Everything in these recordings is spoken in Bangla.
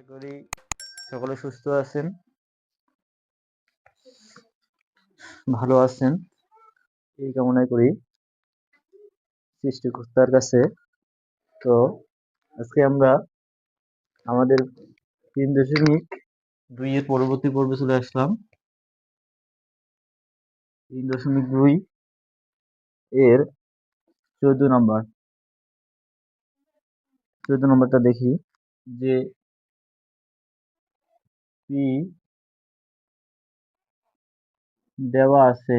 আশা করি সকলে সুস্থ আছেন। ভালো আছেন, এই কামনাই করি সৃষ্টিকর্তার কাছে। তো আজকে আমরা আমাদের তিন দশমিক দুই এর পরবর্তী পর্বে চলে আসলাম। তিন দশমিক দুই এর চোদ্দ নম্বর। চোদ্দ নম্বরটা দেখি যে পি দেওয়া আছে।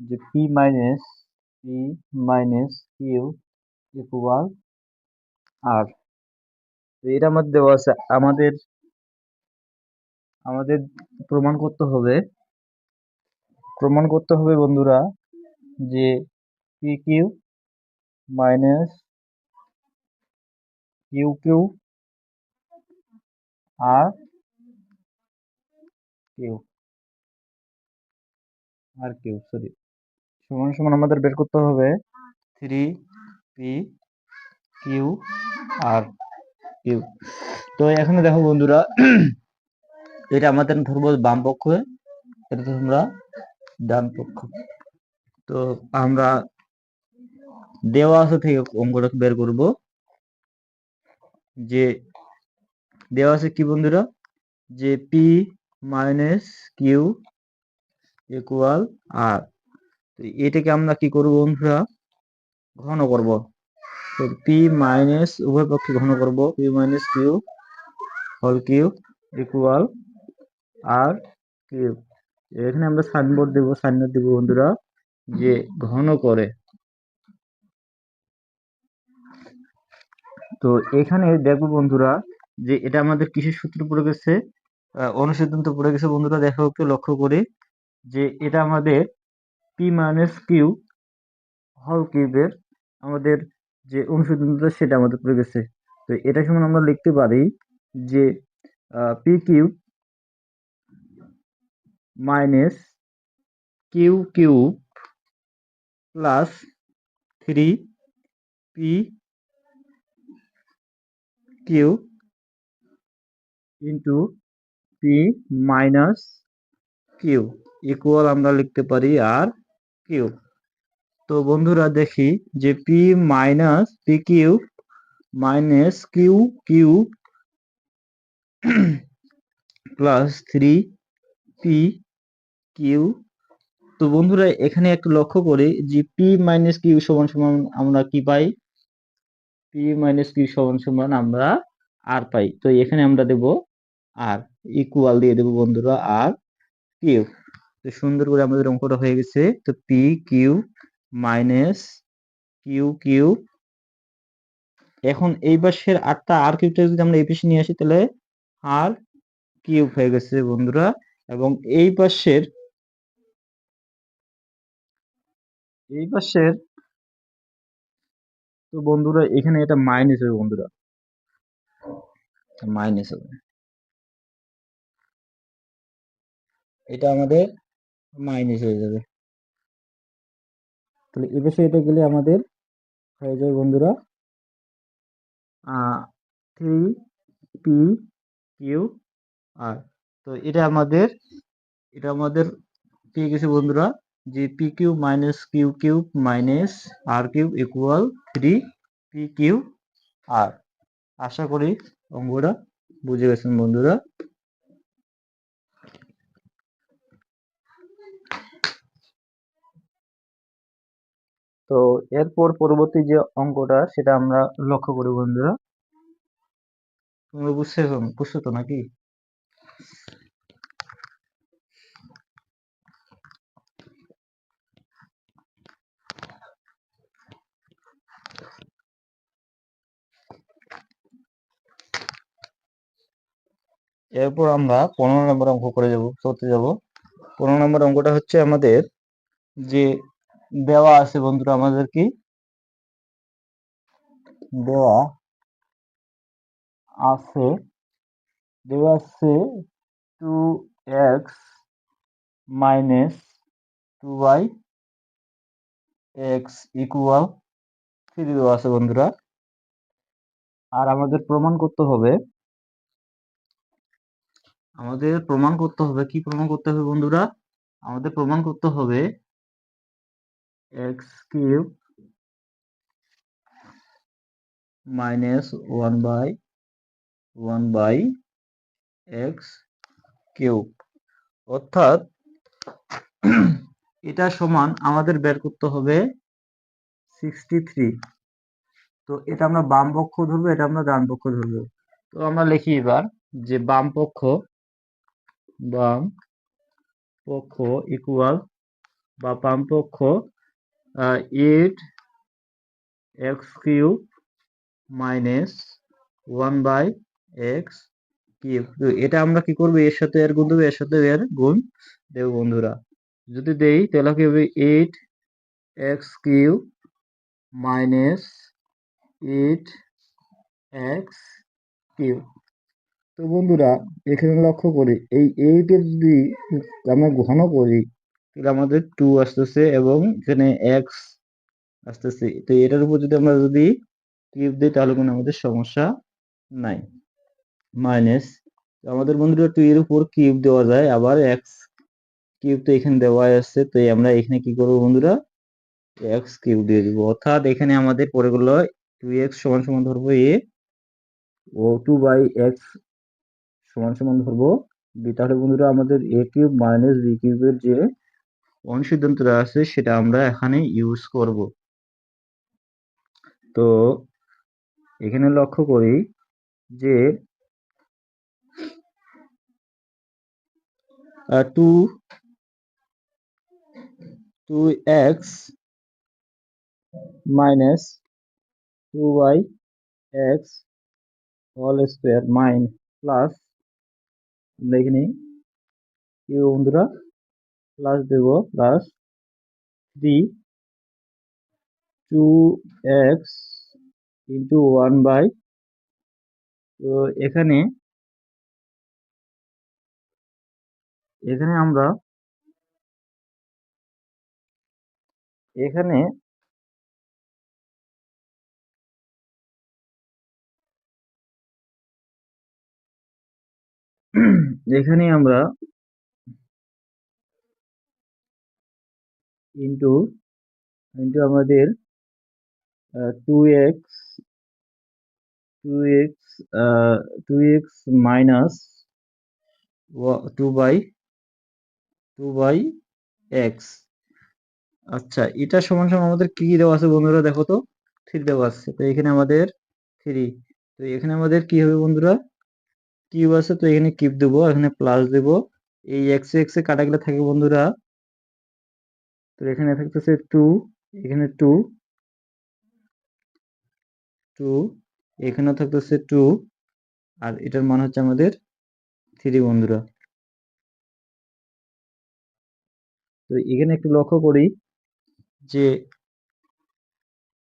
যে P minus P minus Q equal R এটার মধ্যে দেওয়া আছে আমাদের আমাদের প্রমাণ করতে হবে। প্রমাণ করতে হবে বন্ধুরা যে P Q minus Q Q R Q R Q sorry সমান সমান আমাদের বের করতে হবে three P Q R Q. তো এখানে দেখো বন্ধুরা, এটা আমাদের ধরবো বাম পক্ষ, এটা তোমরা ডান পক্ষ। তো আমরা দেওয়া আছে থেকে অঙ্কটা বের করব। যে দেওয়া আছে কি বন্ধুরা? যে P minus Q equal R তো এটাকে আমরা কি করব বন্ধুরা? ঘন করব। তো পি মাইনাস উভয় পক্ষে ঘন করব। পি মাইনাস কিউ হল কিউ ইকুয়াল আর কিউ এখানে আমরা সাইনবোর্ড দেব সাইনবোর্ড দেব বন্ধুরা, যে ঘন করে। তো এখানে দেখব বন্ধুরা যে এটা আমাদের কিসের সূত্র পড়ে গেছে? অনুসিদ্ধান্ত পড়ে গেছে বন্ধুরা, দেখো একটু লক্ষ্য করে যে এটা আমাদের পি মাইনাস কিউ হল কিউবের আমাদের যে অনুসিদ্ধান্ত সেটা আমাদের পড়ে গেছে। তো এটা সমান আমরা লিখতে পারি যে P Q minus Q Q plus three P Q into P minus Q equal আমরা লিখতে পারি আর কিউ। তো বন্ধুরা দেখি যে P minus P Q minus Q Q plus three P Q. তো বন্ধুরা এখানে একটু লক্ষ্য করি যে পি মাইনাস কিউ সমান সমান আমরা কি পাই? পি মাইনাস কিউ সমান সমান আমরা আর পাই। তো এখানে আমরা দেব আর ইকুয়াল দিয়ে দেব বন্ধুরা আর কিউ তো সুন্দর করে আমাদের অঙ্কটা হয়ে গেছে। তো P Q minus Q Q এখন এই পাশের আটটা আর কিউটা যদি আমরা এই পাশে নিয়ে আসি, তাহলে আর কিউব হয়ে গেছে বন্ধুরা। এবং এই পাশের এই পাশের তো বন্ধুরা এখানে এটা মাইনাস হবে বন্ধুরা। মাইনাস হবে। এটা আমাদের মাইনাস হয়ে যাবে। তাহলে এ পাশে এটা গেলে আমাদের হয়ে যাবে বন্ধুরা। থ্রি পি কিউ আর তো এটা আমাদের এটা আমাদের পেয়ে গেছে বন্ধুরা। যে P Q minus Q cube minus R cube equal three P Q R আশা করি অঙ্কটা বুঝে গেছেন বন্ধুরা। তো এরপর পরবর্তী যে অঙ্কটা, সেটা আমরা লক্ষ্য করি বন্ধুরা। তোমরা বুঝছ বুঝছ তো নাকি? এরপর আমরা পনেরো নম্বর অঙ্ক করে যাব করতে যাব। পনেরো নম্বর অঙ্কটা হচ্ছে আমাদের যে দেওয়া আছে বন্ধুরা, আমাদের কি? দেওয়া আছে দেওয়া আছে two X minus two Y X equal three দেওয়া আছে বন্ধুরা। আর আমাদের প্রমাণ করতে হবে আমাদের প্রমাণ করতে হবে, কি প্রমাণ করতে হবে বন্ধুরা? আমাদের প্রমাণ করতে হবে X cube minus one by one by X cube অর্থাৎ এটা সমান আমাদের বের করতে হবে সিক্সটি থ্রি তো এটা আমরা বাম পক্ষ ধরবো, এটা আমরা ডান পক্ষ ধরবো। তো আমরা লিখি এবার যে বাম পক্ষ বাম পক্ষ ইকুয়াল বা বাম পক্ষ eight X cube minus one by X cube এটা আমরা কি করব? এর সাথে এর গুণ দেবো, এর সাথে এর গুণ দেবো বন্ধুরা। যদি দেই, তাহলে কি হবে? Eight X cube minus eight X cube তো বন্ধুরা, এখানে লক্ষ্য করি, এই এইটের যদি আমরা ঘন করি, তাহলে আমাদের টু আসতেছে এবং এখানে এক্স আসতেছে। তো এটার উপর যদি আমরা যদি কিউব দিই, তাহলে কোনো আমাদের সমস্যা নাই। মাইনাস আমাদের বন্ধুরা টু এর উপর কিউব দেওয়া যায়, আবার এক্স কিউব তো এখানে দেওয়া আছে, তো আমরা এখানে কি করব বন্ধুরা? এক্স কিউব দিয়ে দিব। অর্থাৎ এখানে আমাদের পরে গেল টু এক্স সমান সমান ধরবো এ, ও টু বাই এক্স সমান সমান ধরবো। বি তাহলে বন্ধুরা আমাদের এ কিউব মাইনাস বি কিউবের যে অনুসিদ্ধান্তটা আছে, সেটা আমরা এখানে ইউজ করব। তো এখানে লক্ষ্য করি যে two two X minus two Y X whole square minus plus আমরা এখানে কি বন্ধুরা plus Dev plus three two X into one by তো এখানে এখানে আমরা, এখানে এখানে আমরা ইন্টু ইন্টু আমাদের two X two X two X minus two by two by X আচ্ছা এটা সমান সমান আমাদের কি দেওয়া আছে বন্ধুরা দেখো তো? থ্রি দেওয়া আছে। তো এখানে আমাদের থ্রি তো এখানে আমাদের কি হবে বন্ধুরা? কিউব আছে, তো এখানে কিউব দেবো, এখানে প্লাস দেবো। এই এক্স এক্স কাটা গেলে থাকে বন্ধুরা, তো এখানে থাকতেছে টু এখানে টু টু এখানেও থাকতেছে টু আর এটার মান হচ্ছে আমাদের থ্রি বন্ধুরা। তো এখানে একটু লক্ষ্য করি যে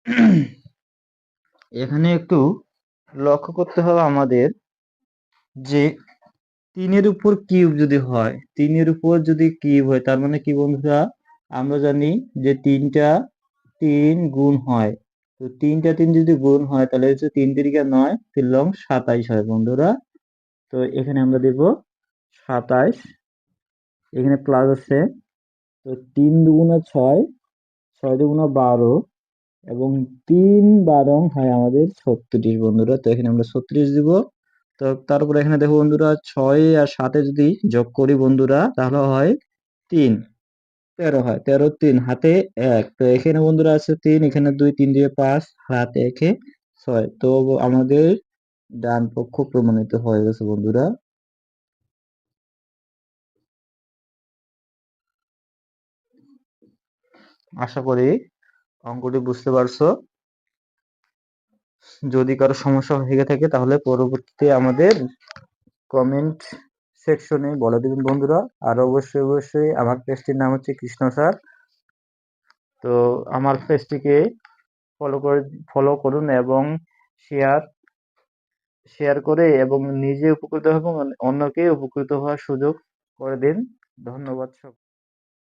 এখানে একটু লক্ষ্য করতে হবে আমাদের যে তিনের উপর কিউব যদি হয়, তিনের উপর যদি কিউব হয়, তার মানে কি বন্ধুরা? আমরা জানি যে তিনটা তিন গুণ হয়। তো তিনটা তিন যদি গুণ হয়, তাহলে হচ্ছে তিন তিরিকা নয় তিন লং সাতাইশ হয় বন্ধুরা। তো এখানে আমরা দেব সাতাইশ। এখানে প্লাস আছে। তো তিন দুগুণা ছয় ছয় দুগুণা বারো এবং তিন বারো হয় আমাদের ছত্রিশ বন্ধুরা। তো এখানে আমরা ছত্রিশ দিব। তো তারপরে এখানে দেখো বন্ধুরা ছয় আর সাতে যদি যোগ করি বন্ধুরা, তাহলে হয় তিন। তেরো হয়, তেরো, তিন, হাতে এক। তো এখানে বন্ধুরা আছে তিন, এখানে দুই, তিন দিয়ে পাঁচ হাত একে ছয়। তো আমাদের ডান পক্ষ প্রমাণিত হয়ে গেছে বন্ধুরা। আশা করি অঙ্কটি বুঝতে পারছ। যদি কারও সমস্যা হয়ে থাকে তাহলে পরবর্তীতে আমাদের কমেন্ট সেকশনে বলে দেবেন বন্ধুরা। আর অবশ্যই অবশ্যই আমার পেজটির নাম হচ্ছে কৃষ্ণ স্যার তো আমার পেজটিকে ফলো করে ফলো করুন এবং শেয়ার শেয়ার করে এবং নিজে উপকৃত এবং অন্যকে উপকৃত হওয়ার সুযোগ করে দিন। ধন্যবাদ সব